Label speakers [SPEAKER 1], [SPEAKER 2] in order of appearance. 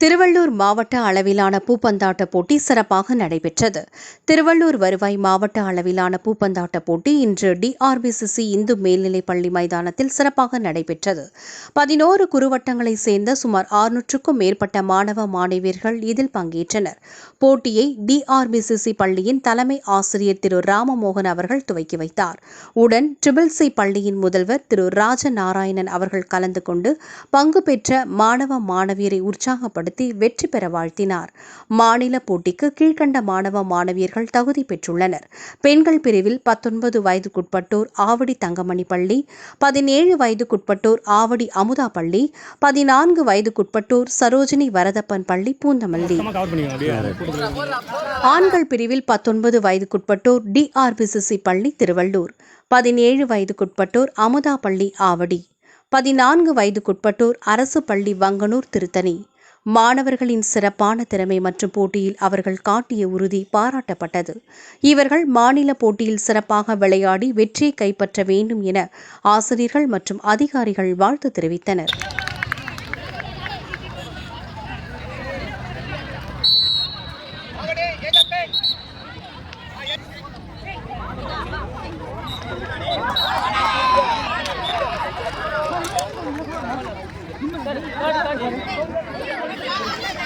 [SPEAKER 1] திருவள்ளூர் மாவட்ட அளவிலான பூப்பந்தாட்ட போட்டி சிறப்பாக நடைபெற்றது. திருவள்ளூர் வருவாய் மாவட்ட அளவிலான பூப்பந்தாட்ட போட்டி இன்று டிஆர்பிசிசி இந்து மேல்நிலைப் பள்ளி மைதானத்தில் சிறப்பாக நடைபெற்றது. பதினோரு குறுவட்டங்களைச் சேர்ந்த சுமார் ஆறுநூற்றுக்கும் மேற்பட்ட மாணவ மாணவியர்கள் இதில் பங்கேற்றனர். போட்டியை டிஆர்பிசிசி பள்ளியின் தலைமை ஆசிரியர் திரு ராமமோகன் அவர்கள் துவக்கி வைத்தார். உடன் ட்ரிபிள் சி பள்ளியின் முதல்வர் திரு ராஜநாராயணன் அவர்கள் கலந்து கொண்டு பங்கு பெற்ற மாணவ மாணவியரை உற்சாகப்படுத்தி வெற்றி பெற வாழ்த்தினார். மாநில போட்டிக்கு கீழ்க்கண்ட மாணவ மாணவியர்கள் தகுதி பெற்றுள்ளனர். பெண்கள் பிரிவில் பத்தொன்பது வயதுக்குட்பட்டோர் ஆவடி தங்கமணி பள்ளி பதினேழு வயதுக்குட்பட்டோர் ஆவடி அமுதா பள்ளி பதினான்கு வயதுக்குட்பட்டோர் சரோஜினி வரதப்பன் பள்ளி பூந்தமல்லி. ஆண்கள் பிரிவில் பத்தொன்பது வயதுக்குட்பட்டோர் டிஆர்பிசிசி பள்ளி திருவள்ளூர் பதினேழு வயதுக்குட்பட்டோர் அமுதா பள்ளி ஆவடி பதினான்கு வயதுக்குட்பட்டோர் அரசு பள்ளி வங்கனூர் திருத்தணி. மாணவர்களின் சிறப்பான திறமை மற்றும் போட்டியில் அவர்கள் காட்டிய உறுதி பாராட்டப்பட்டது. இவர்கள் மாநில போட்டியில் சிறப்பாக விளையாடி வெற்றியை கைப்பற்ற வேண்டும் என ஆசிரியர்கள் மற்றும் அதிகாரிகள் வாழ்த்து தெரிவித்தனர். 빨리 빨리.